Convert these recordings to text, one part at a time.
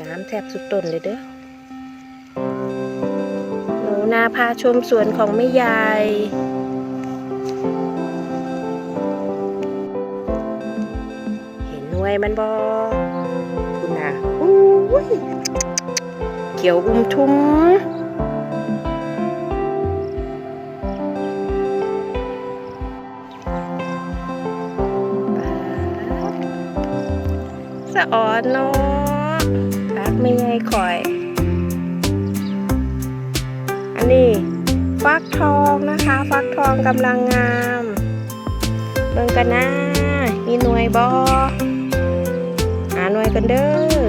งามแทบสุดต้นเลยเด้อหนูนาพาชมสวนของแม่ยายเห็นหน่วยมันบอคุณนะอุ้ยเขียวอุ้มทุ่มสะอ่อนเนาะ ไม่ไงข่อย อันนี้ฟักทองนะคะ ฟักทองกำลังงามเบิ่งกันนะมีหน่วยบอหาหน่วยกันเด้อ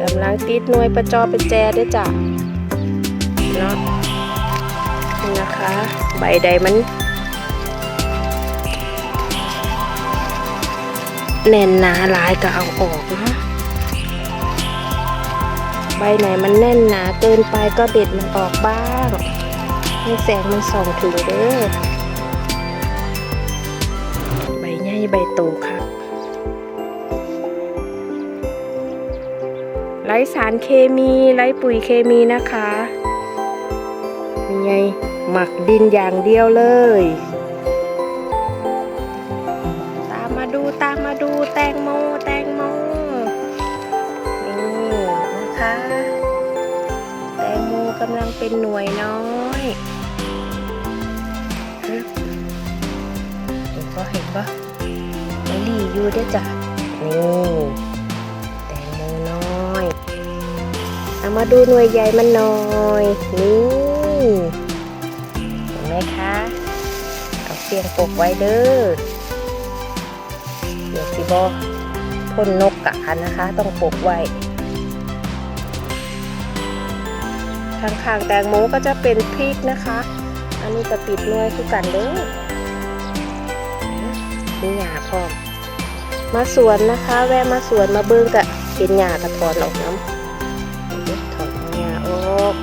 กำลังติดหน่วยประจอเป็นแจด้วยจ้ะเนาะนี่นะคะ ใบใดมัน แน่นหนาหลายก็เอาออกเนาะใบไหนมันแน่นหนาเกินไปก็เด็ดมันออกบ้างให้แสงมันส่องถึงเด้อใบใหญ่ใบโตครับไร้สารเคมีไร้ปุ๋ยเคมีนะคะนี่ไงหมักดินอย่างเดียวเลย กำลังเป็นหน่วยน้อยเห็นปะเห็นปะไม่รีอยู่ด้วยจ้ะนี่แตงโมน้อยเอามาดูหน่วยใหญ่มันหน่อยนี่เห็นไหมคะเอาเสียงปกไว้เด้อเดี๋ยวสิบอพ่นนกกะนะคะ ต้องปกไว้ ข้างๆแตงโมก็จะเป็นพริกนะคะ อันนี้จะปิดหน่วยคือกันเด้อนี่หญ้าพร้อมมาสวนนะคะ แวะมาสวนมาเบิ้งกะเห็นหญ้ากระถอนออกน้ำถอนหญ้าออก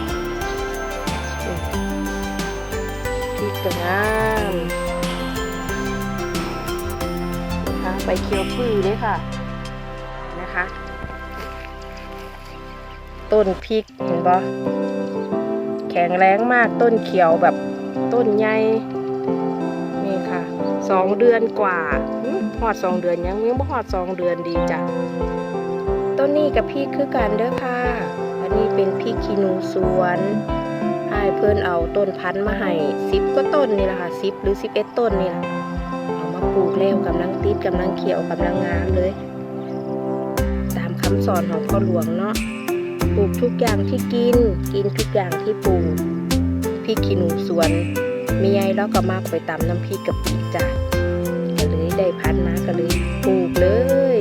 พริกก็งามนะคะใบเขียวพื้เลยค่ะนะคะ ต้นพริกเห็นปะ แข็งแรงมากต้นเขียวแบบต้นใหญ่นี่ค่ะสองเดือนกว่าหอดสองเดือนยังยังไม่หอดสองเดือนดีจ้ะต้นนี้กับพริกคือกันเด้อค่ะ อันนี้เป็นพริกขี้หนูสวนให้เพื่อนเอาต้นพันธุ์มาให้สิบก็ต้นนี่แหละค่ะสิบหรือสิบเอ็ดต้นนี่แหละเอามาปลูกแล้วกำลังติดกำลังเขียวกำลังงามเลย ตามคำสอนของพ่อหลวงเนาะ ปลูกทุกอย่างที่กิน กินทุกอย่างที่ปลูกพริกขี้หนูสวนมีไงแล้วก็มาไปตำน้ำพริกกับปีจ้ะก็เลยได้พันมาก็เลยปลูกเลย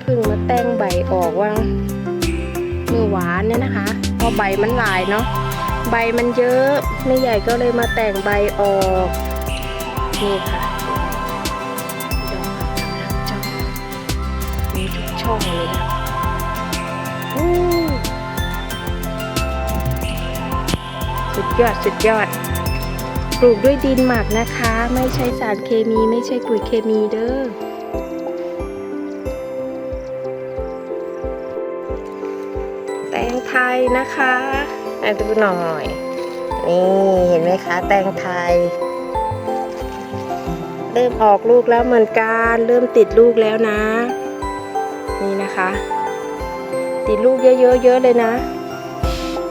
เพิ่งมาแต่งใบออกว่างเมื่อวานเนี่ยนะคะเพราะใบมันหลายเนาะใบมันเยอะแม่ใหญ่ก็เลยมาแต่งใบออกนี่ค่ะ มีทุกช่องเลยนะสุดยอดสุดยอด ปลูกด้วยดินหมักนะคะ ไม่ใช้สารเคมีไม่ใช่ปุ๋ยเคมีเด้อแตงไทยนะคะให้ดูหน่อย นี่เห็นไหมคะ แตงไทย เริ่มออกลูกแล้วเหมือนกัน เริ่มติดลูกแล้วนะ นี่นะคะ ติดลูกเยอะๆเยอะเลยนะ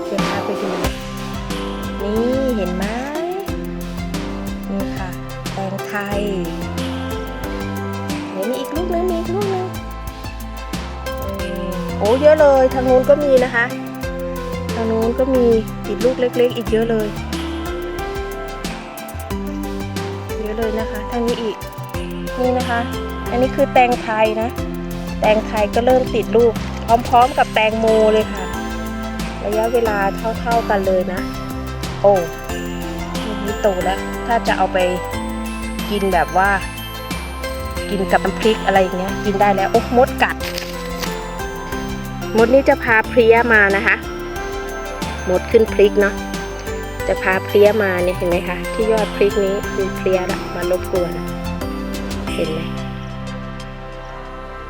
เดี๋ยวพาไปดูนี่เห็นไหมนี่ค่ะแตงไทยเดี๋ยวมีอีกลูกนึงมีอีกลูกนึงโอ้เยอะเลยทางนู้นก็มีนะคะ ทางนู้นก็มีติดลูกเล็ก ๆ อีกเยอะเลยเยอะเลยนะคะทางนี้อีกนี่นะคะ อันนี้คือแตงไทยนะ แตงไทยก็เริ่มติดลูก พร้อมๆกับแตงโมเลยค่ะ ระยะเวลาเท่าๆกันเลยนะ โอ้ลูกนี้โตแล้ว ถ้าจะเอาไปกินแบบว่า กินกับน้ำพริกอะไรอย่างเงี้ย กินได้แล้ว โอ้มดกัด มดนี่จะพาเพลี้ยมานะคะมมดขึ้นพริกเนาะจะพาเพลี้ยมาเนี่ยเห็นไหมคะที่ยอดพริกนี้มีเพลี้ยละมารบกวนเห็นไหม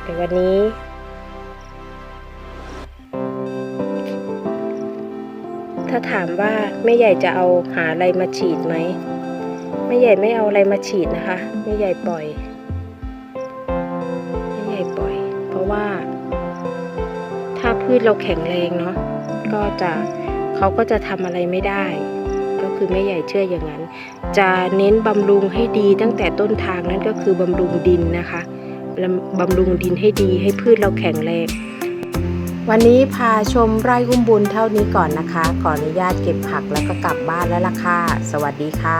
แต่วันนี้ ถ้าถามว่าแม่ใหญ่จะเอาหาอะไรมาฉีดไหมแม่ใหญ่ไม่เอาอะไรมาฉีดนะคะแม่ใหญ่ปล่อยแม่ใหญ่ปล่อย เพราะว่า ถ้าพืชเราแข็งแรงเนาะก็จะเขาก็จะทำอะไรไม่ได้ก็คือแม่ใหญ่เชื่ออย่างนั้น จะเน้นบำรุงให้ดีตั้งแต่ต้นทางนั่นก็คือบำรุงดินนะคะ บำรุงดินให้ดีให้พืชเราแข็งแรง วันนี้พาชมไร่อุ้มบุญเท่านี้ก่อนนะคะ ขออนุญาตเก็บผักแล้วก็กลับบ้านแล้วล่ะค่ะ สวัสดีค่ะ